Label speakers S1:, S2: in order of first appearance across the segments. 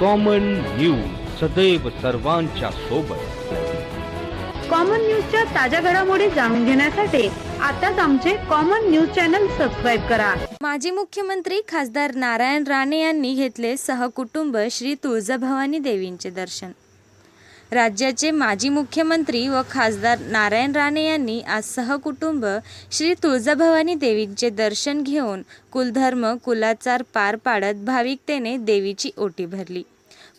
S1: Common news सदैव सर्वांच्या सोबत.
S2: कॉमन न्यूजच्या ताज्या घडामोडी जाणून घेण्यासाठी आताच आमचे कॉमन न्यूज चॅनल सबस्क्राईब करा.
S3: माजी मुख्यमंत्री खासदार नारायण राणे यांनी घेतले सहकुटुंब श्री तुळजाभवानी देवींचे दर्शन. राज्याचे माजी मुख्यमंत्री व खासदार नारायण राणे यांनी आज सहकुटुंब श्री तुळजाभवानी देवींचे दर्शन घेऊन कुलधर्म कुलाचार पार पाडत भाविकतेने देवीची ओटी भरली.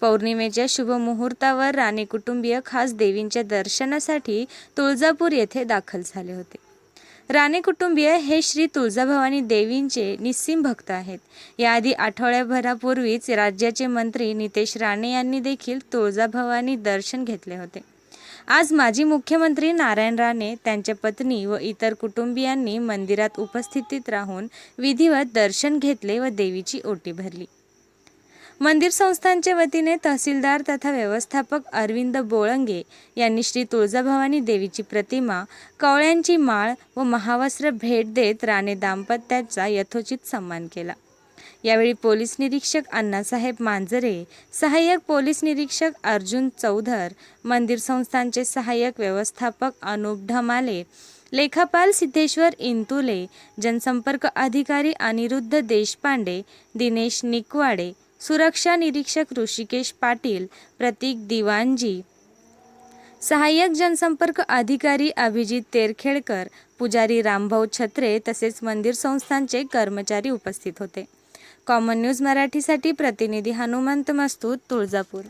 S3: पौर्णिमेच्या शुभमुहूर्तावर राणे कुटुंबीय खास देवींच्या दर्शनासाठी तुळजापूर येथे दाखल झाले होते. राणे कुटुंबीय हे श्री तुळजाभवानी देवींचे निस्सीम भक्त आहेत. याआधी आठवड्याभरापूर्वीच राज्याचे मंत्री नितेश राणे यांनी देखील तुळजाभवानी दर्शन घेतले होते. आज माजी मुख्यमंत्री नारायण राणे त्यांच्या पत्नी व इतर कुटुंबियांनी मंदिरात उपस्थितीत राहून विधिवत दर्शन घेतले व देवीची ओटी भरली. मंदिर संस्थांच्या वतीने तहसीलदार तथा व्यवस्थापक अरविंद बोळंगे यांनी श्री तुळजाभवानी देवीची प्रतिमा कवळ्यांची माळ व महावस्त्र भेट देत राणे दाम्पत्याचा यथोचित सन्मान केला. यावेळी पोलीस निरीक्षक अण्णासाहेब मांजरे सहाय्यक पोलीस निरीक्षक अर्जुन चौधर मंदिर संस्थांचे सहाय्यक व्यवस्थापक अनुप ढमाले लेखापाल सिद्धेश्वर इंतुले जनसंपर्क अधिकारी अनिरुद्ध देशपांडे दिनेश निकवाडे सुरक्षा निरीक्षक ऋषिकेश पाटील प्रतीक दिवानजी सहाय्यक जनसंपर्क अधिकारी अभिजित तेरखेडकर पुजारी रामभाऊ छत्रे तसेच मंदिर संस्थांचे कर्मचारी उपस्थित होते. कॉमन न्यूज मराठीसाठी प्रतिनिधी हनुमंत मस्तूत तुळजापूर.